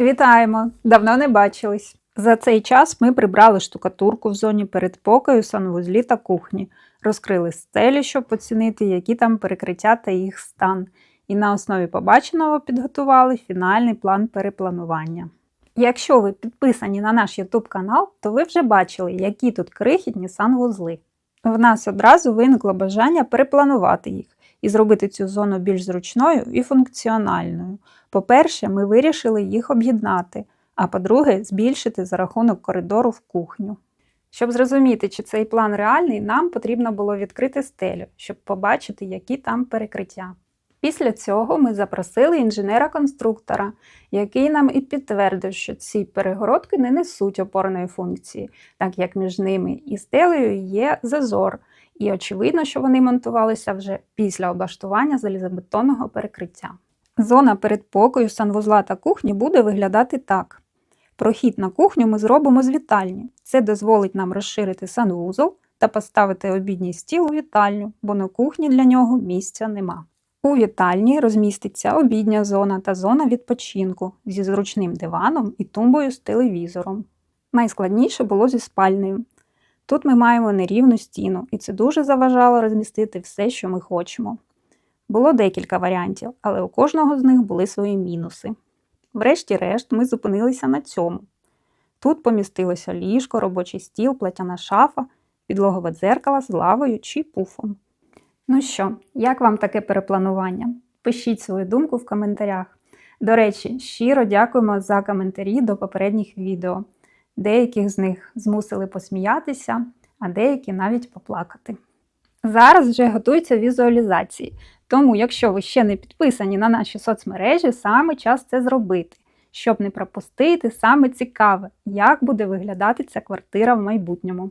Вітаємо! Давно не бачились. За цей час ми прибрали штукатурку в зоні передпокою, санвузлі та кухні, розкрили стелі, щоб оцінити, які там перекриття та їх стан. І на основі побаченого підготували фінальний план перепланування. Якщо ви підписані на наш YouTube канал, то ви вже бачили, які тут крихітні санвузли. В нас одразу виникло бажання перепланувати їх і зробити цю зону більш зручною і функціональною. По-перше, ми вирішили їх об'єднати, а по-друге, збільшити за рахунок коридору в кухню. Щоб зрозуміти, чи цей план реальний, нам потрібно було відкрити стелю, щоб побачити, які там перекриття. Після цього ми запросили інженера-конструктора, який нам і підтвердив, що ці перегородки не несуть опорної функції, так як між ними і стелею є зазор, і очевидно, що вони монтувалися вже після облаштування залізобетонного перекриття. Зона передпокою, санвузла та кухні буде виглядати так. Прохід на кухню ми зробимо з вітальні. Це дозволить нам розширити санвузол та поставити обідній стіл у вітальню, бо на кухні для нього місця нема. У вітальні розміститься обідня зона та зона відпочинку зі зручним диваном і тумбою з телевізором. Найскладніше було зі спальнею. Тут ми маємо нерівну стіну, і це дуже заважало розмістити все, що ми хочемо. Було декілька варіантів, але у кожного з них були свої мінуси. Врешті-решт, ми зупинилися на цьому. Тут помістилося ліжко, робочий стіл, платяна шафа, підлогове дзеркало з лавою чи пуфом. Ну що, як вам таке перепланування? Пишіть свою думку в коментарях. До речі, щиро дякуємо за коментарі до попередніх відео. Деяких з них змусили посміятися, а деякі навіть поплакати. Зараз вже готуються візуалізації, тому, якщо ви ще не підписані на наші соцмережі, саме час це зробити, щоб не пропустити саме цікаве, як буде виглядати ця квартира в майбутньому.